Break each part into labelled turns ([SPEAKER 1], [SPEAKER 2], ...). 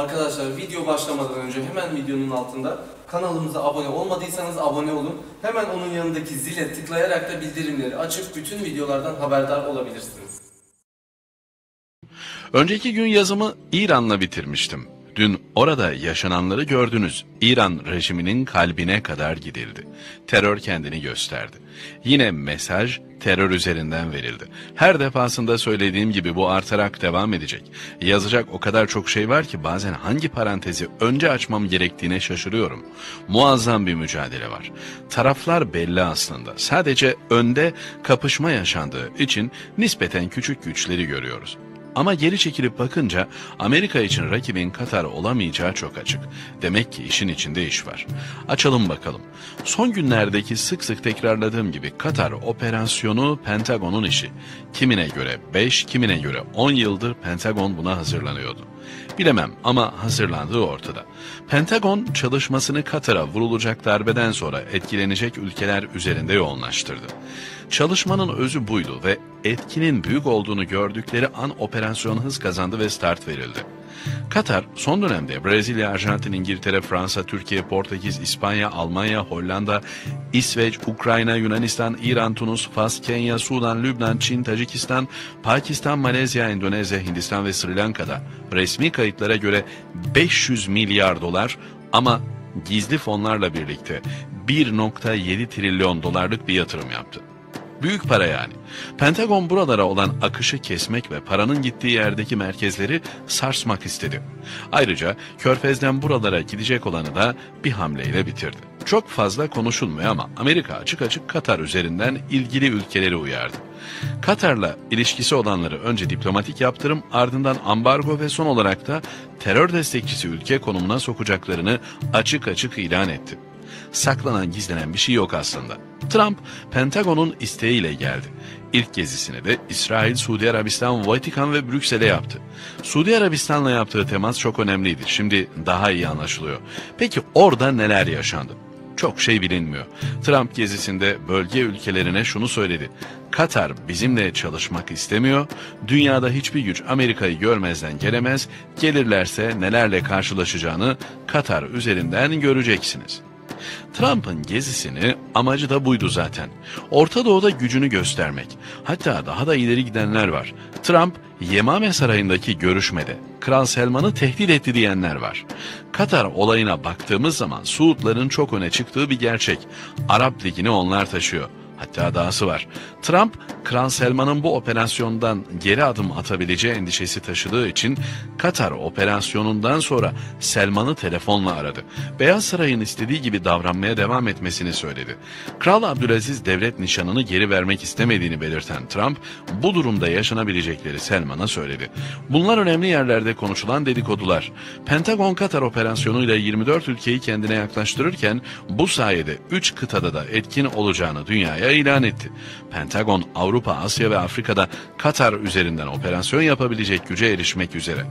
[SPEAKER 1] Arkadaşlar video başlamadan önce hemen videonun altında kanalımıza abone olmadıysanız abone olun. Hemen onun yanındaki zile tıklayarak da bildirimleri açıp bütün videolardan haberdar olabilirsiniz.
[SPEAKER 2] Önceki gün yazımı İran'la bitirmiştim. Dün orada yaşananları gördünüz. İran rejiminin kalbine kadar gidildi. Terör kendini gösterdi. Yine mesaj terör üzerinden verildi. Her defasında söylediğim gibi bu artarak devam edecek. Yazacak o kadar çok şey var ki bazen hangi parantezi önce açmam gerektiğine şaşırıyorum. Muazzam bir mücadele var. Taraflar belli aslında. Sadece önde kapışma yaşandığı için nispeten küçük güçleri görüyoruz. Ama geri çekilip bakınca Amerika için rakibin Katar olamayacağı çok açık. Demek ki işin içinde iş var. Açalım bakalım. Son günlerdeki sık sık tekrarladığım gibi Katar operasyonu Pentagon'un işi. Kimine göre 5, kimine göre 10 yıldır Pentagon buna hazırlanıyordu. Bilemem ama hazırlandığı ortada. Pentagon çalışmasını Katar'a vurulacak darbeden sonra etkilenecek ülkeler üzerinde yoğunlaştırdı. Çalışmanın özü buydu ve etkinin büyük olduğunu gördükleri an operasyon hız kazandı ve start verildi. Katar son dönemde Brezilya, Arjantin, İngiltere, Fransa, Türkiye, Portekiz, İspanya, Almanya, Hollanda, İsveç, Ukrayna, Yunanistan, İran, Tunus, Fas, Kenya, Sudan, Lübnan, Çin, Tacikistan, Pakistan, Malezya, Endonezya, Hindistan ve Sri Lanka'da resmi kayıtlara göre 500 milyar dolar ama gizli fonlarla birlikte 1.7 trilyon dolarlık bir yatırım yaptı. Büyük para yani. Pentagon buralara olan akışı kesmek ve paranın gittiği yerdeki merkezleri sarsmak istedi. Ayrıca Körfez'den buralara gidecek olanı da bir hamleyle bitirdi. Çok fazla konuşulmuyor ama Amerika açık açık Katar üzerinden ilgili ülkeleri uyardı. Katar'la ilişkisi olanları önce diplomatik yaptırım ardından ambargo ve son olarak da terör destekçisi ülke konumuna sokacaklarını açık açık ilan etti saklanan gizlenen bir şey yok aslında. Trump, Pentagon'un isteğiyle geldi. İlk gezisini de İsrail, Suudi Arabistan, Vatikan ve Brüksel'e yaptı. Suudi Arabistan'la yaptığı temas çok önemliydi. Şimdi daha iyi anlaşılıyor. Peki orada neler yaşandı? Çok şey bilinmiyor. Trump gezisinde bölge ülkelerine şunu söyledi. Katar bizimle çalışmak istemiyor. Dünyada hiçbir güç Amerika'yı görmezden gelemez. Gelirlerse nelerle karşılaşacağını Katar üzerinden göreceksiniz.'' Trump'ın gezisini amacı da buydu zaten. Orta Doğu'da gücünü göstermek. Hatta daha da ileri gidenler var. Trump Yemame Sarayı'ndaki görüşmede Kral Selman'ı tehdit etti diyenler var. Katar olayına baktığımız zaman Suudların çok öne çıktığı bir gerçek. Arap Ligi'ni onlar taşıyor. Hatta dahası var. Trump, Kral Selman'ın bu operasyondan geri adım atabileceği endişesi taşıdığı için Katar operasyonundan sonra Selman'ı telefonla aradı. Beyaz Saray'ın istediği gibi davranmaya devam etmesini söyledi. Kral Abdülaziz devlet nişanını geri vermek istemediğini belirten Trump, bu durumda yaşanabilecekleri Selman'a söyledi. Bunlar önemli yerlerde konuşulan dedikodular. Pentagon Katar operasyonuyla 24 ülkeyi kendine yaklaştırırken bu sayede 3 kıtada da etkin olacağını dünyaya ilan etti. Pentagon Avrupa, Asya ve Afrika'da Katar üzerinden operasyon yapabilecek güce erişmek üzere.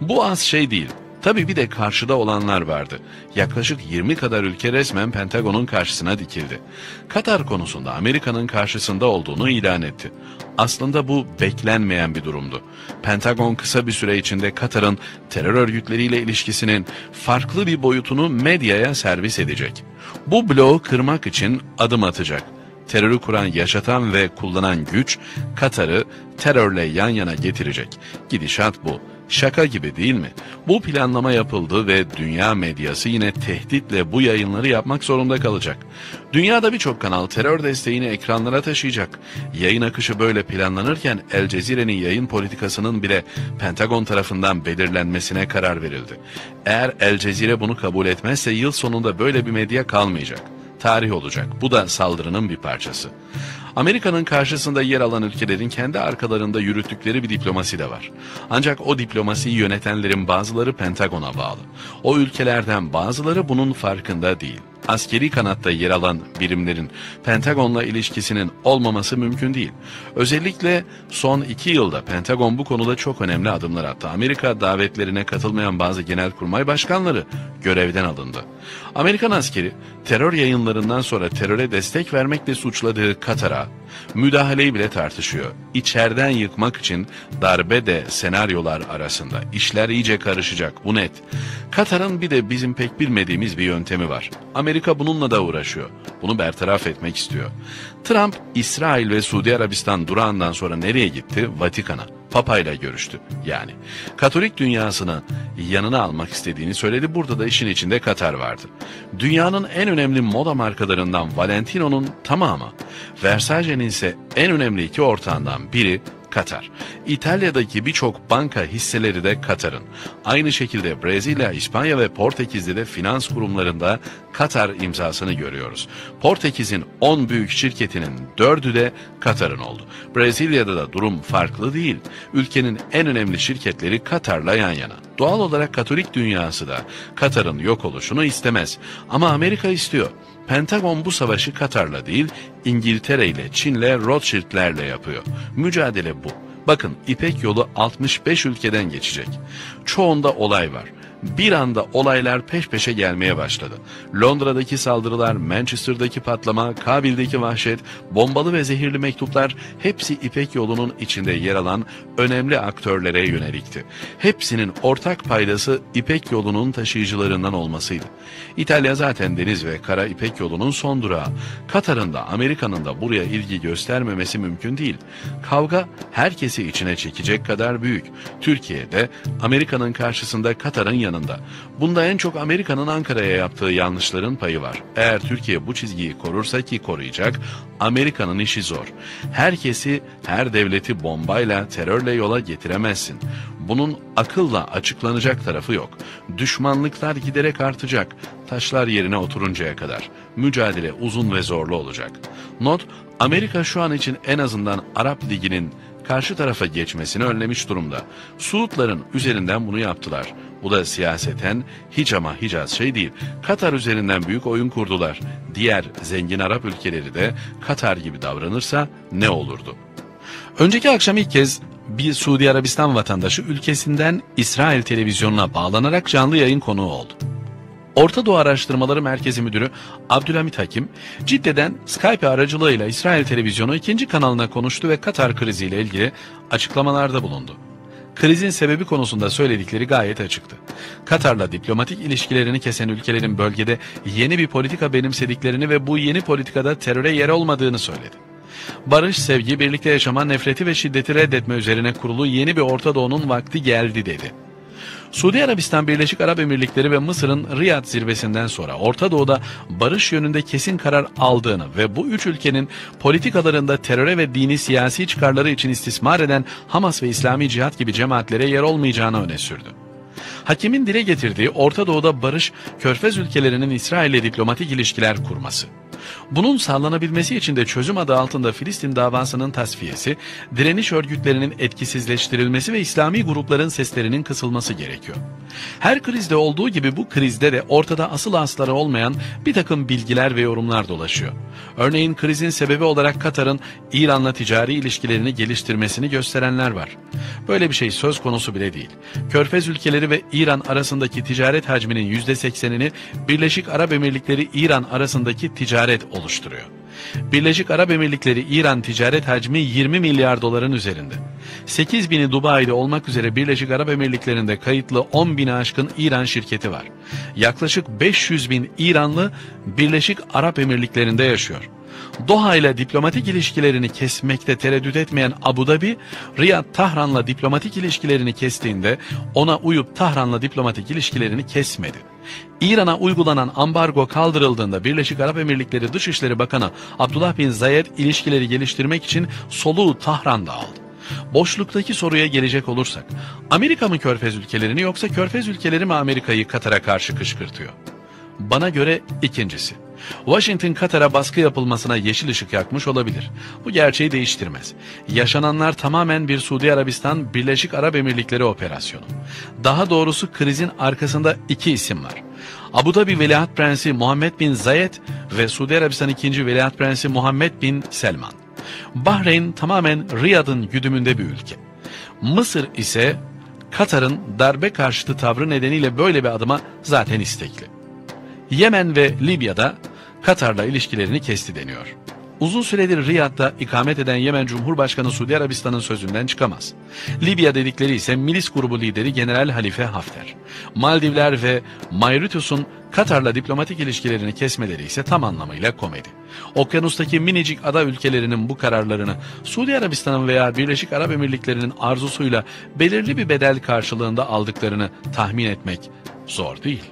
[SPEAKER 2] Bu az şey değil. Tabi bir de karşıda olanlar vardı. Yaklaşık 20 kadar ülke resmen Pentagon'un karşısına dikildi. Katar konusunda Amerika'nın karşısında olduğunu ilan etti. Aslında bu beklenmeyen bir durumdu. Pentagon kısa bir süre içinde Katar'ın terör örgütleriyle ilişkisinin farklı bir boyutunu medyaya servis edecek. Bu bloğu kırmak için adım atacak terörü kuran, yaşatan ve kullanan güç Katar'ı terörle yan yana getirecek. Gidişat bu. Şaka gibi değil mi? Bu planlama yapıldı ve dünya medyası yine tehditle bu yayınları yapmak zorunda kalacak. Dünyada birçok kanal terör desteğini ekranlara taşıyacak. Yayın akışı böyle planlanırken El Cezire'nin yayın politikasının bile Pentagon tarafından belirlenmesine karar verildi. Eğer El Cezire bunu kabul etmezse yıl sonunda böyle bir medya kalmayacak tarih olacak. Bu da saldırının bir parçası. Amerika'nın karşısında yer alan ülkelerin kendi arkalarında yürüttükleri bir diplomasi de var. Ancak o diplomasiyi yönetenlerin bazıları Pentagon'a bağlı. O ülkelerden bazıları bunun farkında değil askeri kanatta yer alan birimlerin Pentagon'la ilişkisinin olmaması mümkün değil. Özellikle son iki yılda Pentagon bu konuda çok önemli adımlar attı. Amerika davetlerine katılmayan bazı genelkurmay başkanları görevden alındı. Amerikan askeri terör yayınlarından sonra teröre destek vermekle suçladığı Katar'a Müdahaleyi bile tartışıyor. İçeriden yıkmak için darbe de senaryolar arasında. İşler iyice karışacak bu net. Katar'ın bir de bizim pek bilmediğimiz bir yöntemi var. Amerika bununla da uğraşıyor. Bunu bertaraf etmek istiyor. Trump, İsrail ve Suudi Arabistan durağından sonra nereye gitti? Vatikan'a. Papa ile görüştü yani. Katolik dünyasını yanına almak istediğini söyledi. Burada da işin içinde Katar vardı. Dünyanın en önemli moda markalarından Valentino'nun tamamı, Versace'nin ise en önemli iki ortağından biri Katar. İtalya'daki birçok banka hisseleri de Katar'ın. Aynı şekilde Brezilya, İspanya ve Portekiz'de de finans kurumlarında Katar imzasını görüyoruz. Portekiz'in 10 büyük şirketinin 4'ü de Katar'ın oldu. Brezilya'da da durum farklı değil. Ülkenin en önemli şirketleri Katar'la yan yana. Doğal olarak Katolik dünyası da Katar'ın yok oluşunu istemez. Ama Amerika istiyor. Pentagon bu savaşı Katar'la değil, İngiltere ile, Çin'le, Rothschild'lerle yapıyor. Mücadele bu. Bakın İpek yolu 65 ülkeden geçecek. Çoğunda olay var bir anda olaylar peş peşe gelmeye başladı. Londra'daki saldırılar, Manchester'daki patlama, Kabil'deki vahşet, bombalı ve zehirli mektuplar hepsi İpek yolunun içinde yer alan önemli aktörlere yönelikti. Hepsinin ortak paydası İpek yolunun taşıyıcılarından olmasıydı. İtalya zaten deniz ve kara İpek yolunun son durağı. Katar'ın da Amerika'nın da buraya ilgi göstermemesi mümkün değil. Kavga herkesi içine çekecek kadar büyük. Türkiye'de Amerika'nın karşısında Katar'ın yanı yanında. Bunda en çok Amerika'nın Ankara'ya yaptığı yanlışların payı var. Eğer Türkiye bu çizgiyi korursa ki koruyacak, Amerika'nın işi zor. Herkesi, her devleti bombayla, terörle yola getiremezsin. Bunun akılla açıklanacak tarafı yok. Düşmanlıklar giderek artacak. Taşlar yerine oturuncaya kadar. Mücadele uzun ve zorlu olacak. Not, Amerika şu an için en azından Arap Ligi'nin karşı tarafa geçmesini önlemiş durumda. Suudların üzerinden bunu yaptılar. Bu da siyaseten hiç ama hiç az şey değil. Katar üzerinden büyük oyun kurdular. Diğer zengin Arap ülkeleri de Katar gibi davranırsa ne olurdu? Önceki akşam ilk kez bir Suudi Arabistan vatandaşı ülkesinden İsrail televizyonuna bağlanarak canlı yayın konuğu oldu. Orta Doğu Araştırmaları Merkezi Müdürü Abdülhamit Hakim, Cidde'den Skype aracılığıyla İsrail Televizyonu ikinci kanalına konuştu ve Katar kriziyle ilgili açıklamalarda bulundu. Krizin sebebi konusunda söyledikleri gayet açıktı. Katar'la diplomatik ilişkilerini kesen ülkelerin bölgede yeni bir politika benimsediklerini ve bu yeni politikada teröre yer olmadığını söyledi. Barış, sevgi, birlikte yaşama, nefreti ve şiddeti reddetme üzerine kurulu yeni bir Orta Doğu'nun vakti geldi dedi. Suudi Arabistan, Birleşik Arap Emirlikleri ve Mısır'ın Riyad zirvesinden sonra Orta Doğu'da barış yönünde kesin karar aldığını ve bu üç ülkenin politikalarında teröre ve dini siyasi çıkarları için istismar eden Hamas ve İslami Cihat gibi cemaatlere yer olmayacağını öne sürdü. Hakimin dile getirdiği Orta Doğu'da barış, Körfez ülkelerinin İsrail'le diplomatik ilişkiler kurması. Bunun sağlanabilmesi için de çözüm adı altında Filistin davasının tasfiyesi, direniş örgütlerinin etkisizleştirilmesi ve İslami grupların seslerinin kısılması gerekiyor. Her krizde olduğu gibi bu krizde de ortada asıl asları olmayan bir takım bilgiler ve yorumlar dolaşıyor. Örneğin krizin sebebi olarak Katar'ın İran'la ticari ilişkilerini geliştirmesini gösterenler var. Böyle bir şey söz konusu bile değil. Körfez ülkeleri ve İran arasındaki ticaret hacminin %80'ini Birleşik Arap Emirlikleri İran arasındaki ticaret oluşturuyor. Birleşik Arap Emirlikleri İran ticaret hacmi 20 milyar doların üzerinde. 8 bini Dubai'de olmak üzere Birleşik Arap Emirlikleri'nde kayıtlı 10 bini aşkın İran şirketi var. Yaklaşık 500 bin İranlı Birleşik Arap Emirlikleri'nde yaşıyor. Doha ile diplomatik ilişkilerini kesmekte tereddüt etmeyen Abu Dhabi, Riyad Tahran'la diplomatik ilişkilerini kestiğinde ona uyup Tahran'la diplomatik ilişkilerini kesmedi. İran'a uygulanan ambargo kaldırıldığında Birleşik Arap Emirlikleri Dışişleri Bakanı Abdullah bin Zayed ilişkileri geliştirmek için soluğu Tahran'da aldı. Boşluktaki soruya gelecek olursak, Amerika mı körfez ülkelerini yoksa körfez ülkeleri mi Amerika'yı Katar'a karşı kışkırtıyor? Bana göre ikincisi. Washington Katar'a baskı yapılmasına yeşil ışık yakmış olabilir. Bu gerçeği değiştirmez. Yaşananlar tamamen bir Suudi Arabistan Birleşik Arap Emirlikleri operasyonu. Daha doğrusu krizin arkasında iki isim var. Abu Dhabi Veliaht Prensi Muhammed bin Zayed ve Suudi Arabistan 2. Veliaht Prensi Muhammed bin Selman. Bahreyn tamamen Riyad'ın güdümünde bir ülke. Mısır ise Katar'ın darbe karşıtı tavrı nedeniyle böyle bir adıma zaten istekli. Yemen ve Libya'da Katar'la ilişkilerini kesti deniyor. uzun süredir Riyad'da ikamet eden Yemen Cumhurbaşkanı Suudi Arabistan'ın sözünden çıkamaz. Libya dedikleri ise milis grubu lideri General Halife Hafter. Maldivler ve Mauritius'un Katar'la diplomatik ilişkilerini kesmeleri ise tam anlamıyla komedi. Okyanustaki minicik ada ülkelerinin bu kararlarını Suudi Arabistan'ın veya Birleşik Arap Emirlikleri'nin arzusuyla belirli bir bedel karşılığında aldıklarını tahmin etmek zor değil.